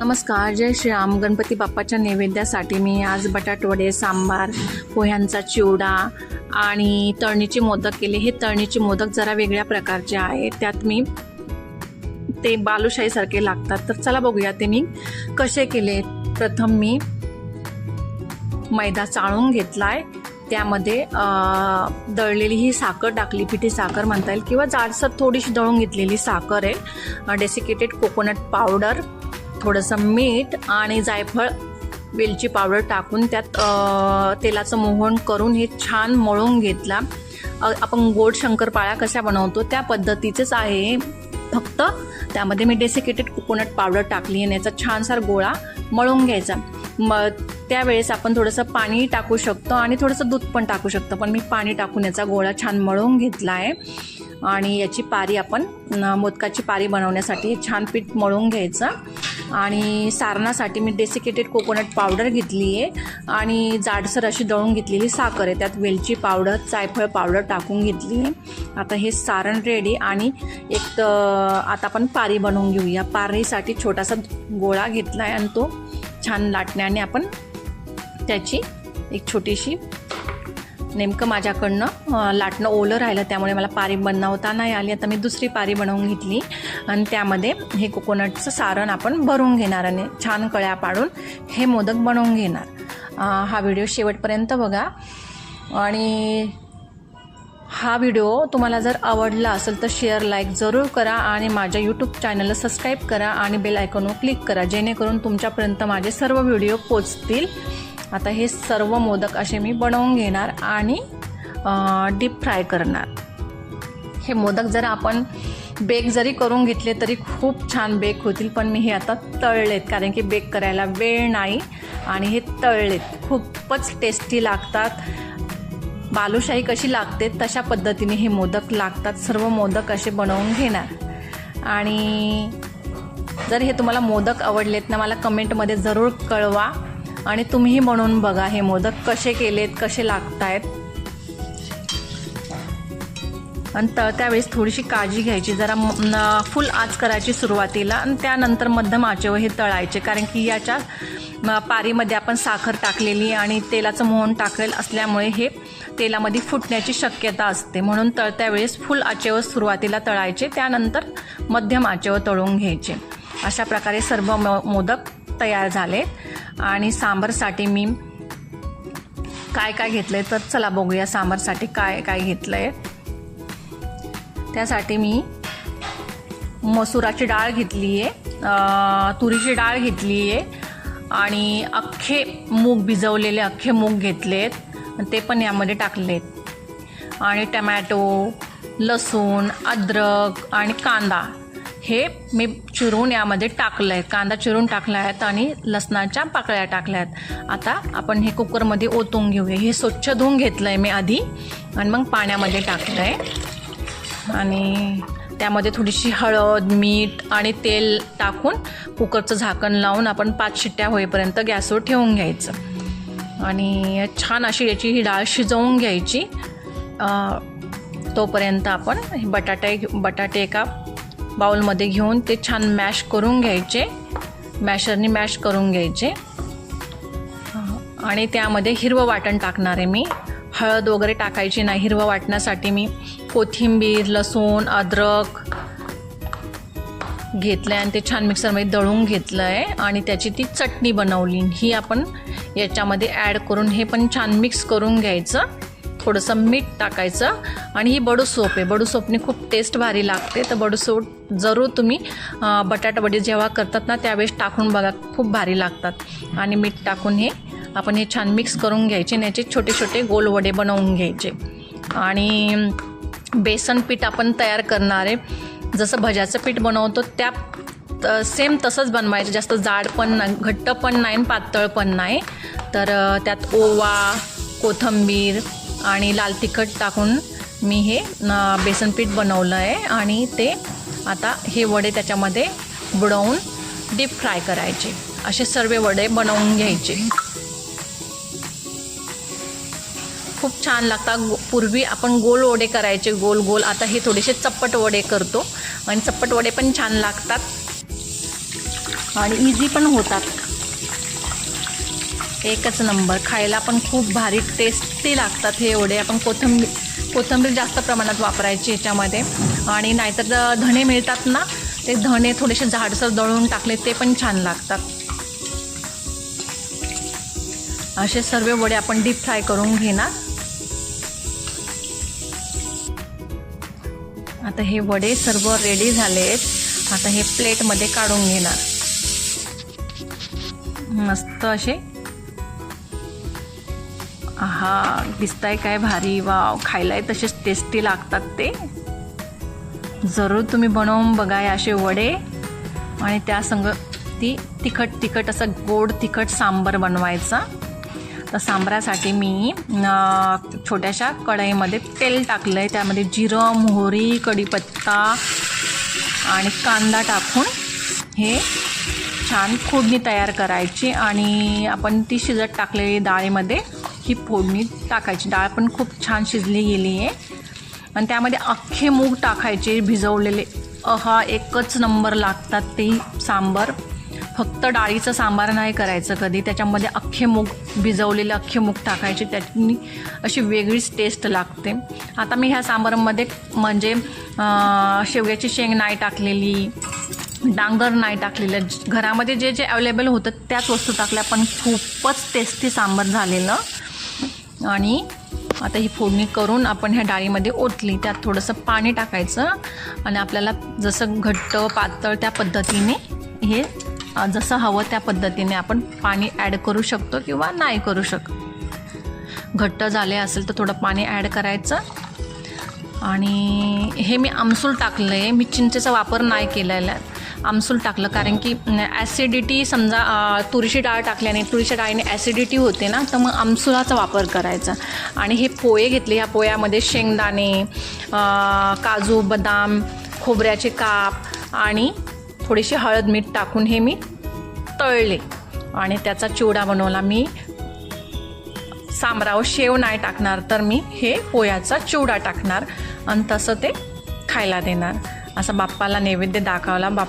नमस्कार जय श्रीराम. गणपती बाप्पाच्या नैवेद्यासाठी मी आज बटाटवडे सांबार पोह्यांचा चिवडा आणि तळणीचे मोदक केले. हे तळणीचे मोदक जरा वेगळ्या प्रकारचे आहे त्यात मी ते बालुशाहीसारखे लागतात. तर चला बघूया ते मी कसे केले. प्रथम मी मैदा चाळून घेतलाय. त्यामध्ये दळलेली ही साखर टाकली. पिठी साखर म्हणता येईल. किंवा जाडसर थोडीशी दळून घेतलेली साखर आहे. डेसिकेटेड कोकोनट पावडर थोडंसं मीठ आणि जायफळ वेलची पावडर टाकून त्यात तेलाचं मोहन करून हे छान मळून घेतला. आपण गोड शंकरपाळ्या कशा बनवतो त्या पद्धतीचेच आहे. फक्त त्यामध्ये मी डेसिकेटेड कोकोनट पावडर टाकली आणि याचा छानसार गोळा मळून घ्यायचा. मग त्यावेळेस आपण थोडंसं पाणी टाकू शकतो आणि थोडंसं दूध पण टाकू शकतो. पण मी पाणी टाकून याचा गोळा छान मळून घेतला आहे आणि याची पारी आपण मोदकाची पारी बनवण्यासाठी छान पीठ मळून घ्यायचं. आणि सारणासाठी मी डेसिकेटेड कोकोनट पावडर घेतली आहे आणि जाडसर अशी दळून घेतलेली साखर आहे. त्यात वेलची पावडर जायफळ पावडर टाकून घेतली. आहे आता हे सारण रेडी आणि एक आता आपण पारी बनवून घेऊया. पारीसाठी छोटासा गोळा घेतला आहे आणि तो छान लाटण्याने आपण त्याची एक छोटीशी नेमकं माझ्याकडनं लाटणं ओलं राहिलं त्यामुळे मला पारी बनवता नाही आली. आता मी दुसरी पारी बनवून घेतली. आणि त्यामध्ये हे कोकोनटचं सारण आपण भरून घेणार आणि छान कळ्या पाडून हे मोदक बनवून घेणार. हा व्हिडिओ शेवटपर्यंत बघा. आणि हा व्हिडिओ तुम्हाला जर आवडला असेल तर शेअर लाईक जरूर करा आणि माझ्या यूट्यूब चॅनलला सबस्क्राईब करा आणि बेल आयकॉनवर क्लिक करा. जेणेकरून तुमच्यापर्यंत माझे सर्व व्हिडिओ पोचतील. आता हे सर्व मोदक असे मी बनवून घेणार आणि डीप फ्राय करणार. हे मोदक जर आपण बेक जरी करून घेतले तरी खूप छान बेक होतील पण मी हे आता तळलेत कारण की बेक करायला वेळ नाही आणि हे तळलेत. खूपच टेस्टी लागतात. बालुशाही कशी लागते तशा पद्धतीने हे मोदक लागतात. सर्व मोदक असे बनवून घेणार. आणि जर हे तुम्हाला मोदक आवडलेत ना मला कमेंटमध्ये जरूर कळवा. आणि तुम्हीही बनवून बघा हे मोदक कसे केलेत कसे लागत आहेत आणि तळत्या वेळेस थोडीशी काळजी घ्यायची जरा म- फुल आच करायची सुरुवातीला आणि त्यानंतर मध्यम आचेवर हे तळायचे कारण की याच्या पारीमध्ये आपण साखर टाकलेली आणि तेलाचं मोहन टाकलेलं असल्यामुळे हे तेलामध्ये फुटण्याची शक्यता असते. म्हणून तळत्या वेळेस फुल आचेवर सुरुवातीला तळायचे त्यानंतर मध्यम आचेवर तळून घ्यायचे. अशा प्रकारे सर्व मो- मोदक तयार झाले आणि सांबारसाठी मी काय काय घेतलंय तर चला बघूया सांबारसाठी काय काय घेतलंय. त्यासाठी मी मसुराची डाळ घेतली आहे तुरीची डाळ घेतली आहे आणि अख्खे मूग भिजवलेले अख्खे मूग घेतलेत. ते पण यामध्ये टाकलेत. आणि टमॅटो लसूण अद्रक आणि कांदा. हे मी चिरून यामध्ये टाकलं आहे कांदा चिरून टाकला आहेत आणि लसणाच्या पाकळ्या टाकल्या आहेत. आता आपण हे कुकरमध्ये ओतून घेऊया. हे स्वच्छ धुवून घेतलं आहे मी आधी आणि मग पाण्यामध्ये टाकलं आहे आणि त्यामध्ये थोडीशी हळद मीठ आणि तेल टाकून कुकरचं झाकण लावून आपण पाच शिट्ट्या होईपर्यंत गॅसवर ठेवून घ्यायचं. आणि छान अशी याची ही डाळ शिजवून घ्यायची. तोपर्यंत आपण हे बटाटे बटाटे एका बाउलमध्ये घेऊन ते छान मॅश करून घ्यायचे. मॅशरनी मॅश करून घ्यायचे. आणि त्यामध्ये हिरवं वाटण टाकणार आहे मी. हळद वगैरे टाकायची नाही हिरवं वाटण्यासाठी मी कोथिंबीर लसूण अद्रक घेतलं आहे आणि ते छान मिक्सरमध्ये दळून घेतलं आहे आणि त्याची ती चटणी बनवली. ही आपण याच्यामध्ये ॲड करून हे पण छान मिक्स करून घ्यायचं. थोडंसं मीठ टाकायचं आणि ही बडूसोप आहे. बडूसोपने खूप टेस्ट भारी लागते. तर बडूसोप जरूर तुम्ही बटाटावडी जेव्हा करतात ना त्यावेळेस टाकून बघा. खूप भारी लागतात. आणि मीठ टाकून हे आपण हे छान मिक्स करून घ्यायचे आणि याचे छोटे छोटे गोल वडे बनवून घ्यायचे. आणि बेसन पीठ आपण तयार करणार आहे. जसं भज्याचं पीठ बनवतो त्या त- सेम तसंच बनवायचं. जास्त जाड पण नाही घट्ट पण नाही आणि पातळ पण नाही. तर त्यात ओवा कोथंबीर आणि लाल तिखट टाकून मी हे बेसन पीठ बनवलं आहे आणि ते आता हे वडे त्याच्यामध्ये बुडवून डीप फ्राय करायचे. असे सर्व वडे बनवून घ्यायचे. खूप छान लागतात. पूर्वी आपण गोल वडे करायचे गोल गोल. आता हे थोडेसे चप्पट वडे करतो आणि चप्पट वडे पण छान लागतात. आणि इझी पण होतात. एकच नंबर. खायला पण खूप भारी टेस्टी लागतात हे एवढे. आपण कोथंबीर कोथिंबीर जास्त प्रमाणात वापरायची याच्यामध्ये. आणि नाहीतर धणे मिळतात ना ते धणे थोडेसे झाडसर दळून टाकले ते पण छान लागतात. असे सर्व वडे आपण डीप फ्राय करून घेणार. आता हे वडे सर्व रेडी झाले आहेत आता हे प्लेटमध्ये काढून घेणार. मस्त असे हा दिसताय काय भारी वाव. खायलाय तसेच टेस्टी लागतात ते. जरूर तुम्ही बनवून बघा असे वडे. आणि त्या संग ती तिखट तिखट असं गोड तिखट सांबर बनवायचा. तर सांबरासाठी मी छोट्याशा कढईमध्ये तेल टाकलं आहे त्यामध्ये जिरं मोहरी कढीपत्ता आणि कांदा टाकून हे छान फोडणी तयार करायची. आणि आपण ती शिजत टाकलेली डाळीमध्ये ही फोडणी टाकायची. डाळ पण खूप छान शिजली गेली आहे. आणि त्यामध्ये अख्खे मूग टाकायचे भिजवलेले. अहा एकच नंबर लागतात ते सांबर. फक्त डाळीचं सांबार नाही करायचं कधी. त्याच्यामध्ये अख्खे मूग भिजवलेले अख्खे मूग टाकायचे. त्याची अशी वेगळीच टेस्ट लागते. आता मी ह्या सांबारमध्ये म्हणजे शेवग्याची शेंग नाही टाकलेली डांगर नाही टाकलेलं. घरामध्ये जे जे अवेलेबल होतं त्याच वस्तू टाकल्या पण खूपच टेस्टी सांबार झालेलं. आणि आता ही फोडणी करून आपण ह्या डाळीमध्ये ओतली. त्यात थोडंसं पाणी टाकायचं आणि आपल्याला जसं घट्ट पातळ त्या पद्धतीने हे जसं हवं त्या पद्धतीने आपण पाणी ॲड करू शकतो किंवा नाही करू शकतो. घट्ट झाले असेल तर थोडं पाणी ॲड करायचं. आणि हे मी आमसूल टाकलं आहे मी चिंचेचा वापर नाही केलेला. आहे आमसूल टाकलं. कारण की ॲसिडिटी समजा तुरीची डाळ टाकल्याने तुरीच्या डाळीने ॲसिडिटी होते ना तर मग आमसुलाचा वापर करायचा. आणि हे पोहे घेतले ह्या पोह्यामध्ये शेंगदाणे काजू बदाम खोबऱ्याचे काप आणि थोडीशी हळद मीठ टाकून हे मी तळले. आणि त्याचा चिवडा बनवला. मी सांबरावर शेव नाही टाकणार तर मी हे पोह्याचा चिवडा टाकणार आणि तसं ते खायला देणार. असं बाप्पाला नैवेद्य दाखवला. बाप्पा